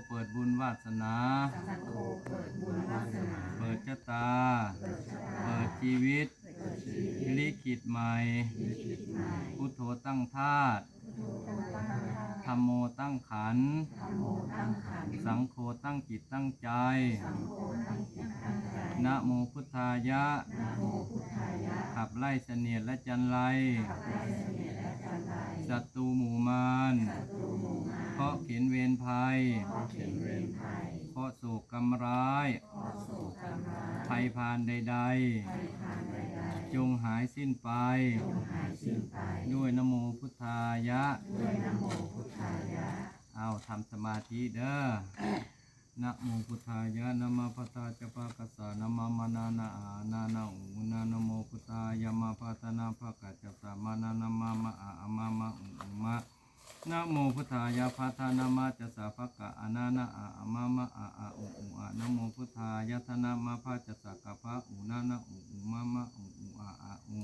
าสนา สังโฆเปิดบุญวาสนา เปิดชะตา เปิดชะตา เปิดชีวิตเปิดชีวิตลิขิตใหม่ลิขิตใหม่พุทโธตั้งธาตุพุทโธตั้งธาตุธรรมโมตั้งขันธ์ธรรมโมตั้งขันธ์สังโฆตั้งจิตตั้งใจสังโฆตั้งจิตตั้งใจนะโมพุทธายะนะโมพุทธายะ ขับไล่เสนียดและจันไรขับไล่เสนียดและจันไรศัตรูหมู่มาร ศัตรูหมู่มาร เพราะเข็นเวรภัย ขอเข็นเวรภัยเพราะโศกกรรมร้ายขอโศกกรรมร้ายภัยพานใดภัยพานใดๆ จงหายสิ้นไป ๆจงหายสิ้นไปด้วยนะโมพุทธายะ ด้วยนะโมพุทธายะ เอาทำสมาธิเด้อ นะโมพุทธายะนะมาปตาจะปะกะสะนะมามานานาอานานาอูนานะโมพุทธายะมาปัตนาภะกะจะสะมานานะมามาอาอะมามาอุอุมะ นะโมพุทธายะพัฒนามาจะสะภะกะอานานาอาอะมามาอาอะอุอุอะนะโมพุทธายะธนามาภะจะสะกะภะอุนานะอุอุมามาอุอุอะอะอุ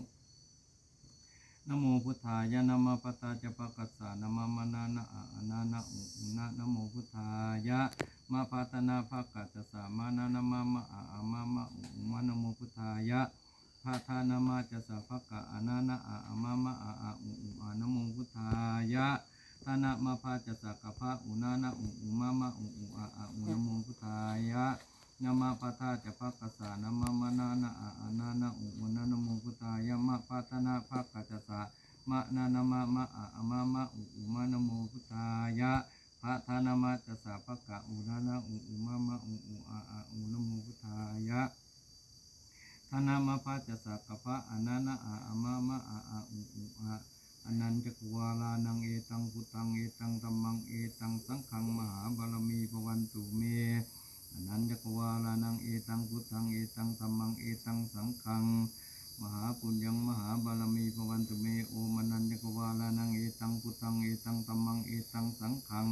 นะโมพุทธายะนะมะปตาจะปะกัสสะนะมะมะนานะอะอะนานะอุอุนะนะโมพุทธายะมะปะตนาภะกัสสะมะนะนะมะมะอะอะมะมะอุอุมะนะโมพุทธายะพะทานะมะจะสะภะกะอนานะอะอะมะมะอะอะอุอุอะนะโมพุทธายะ ทานะมะพะจะสสะกะภะอุนานะอุอุมะมะอุอุอะอะอุนะโมพุทธายะนะมะปะทาจะภะกะสะนะมะมะนานะอะอะนานะอุอุนะนะโมพุทธายะมะปะตนาภะกะจะสะมะนานะมะมะอะอะมะมะอุอุมะนะโมพุทธายะพระธานามะจะสาภะกะอุนานะอุอุมะมะอุอุอะอะอุนะโมพุทธายะธานามะพะจะสากะพะอนานะอะอะมะมะอะอะอุอุอะอนันจักวาลานังเอตัง เอตังสังขังมหาบารมีปวันตุเมอนันยกวาลานังเอตังพุทธังเอตังธัมมังเอตังสังขังมหาปุญญังมหาบารมีปวันตุเมโอมนันยกวาลานังเอตังพุทธังเอตังธัมมังเอตังสังขัง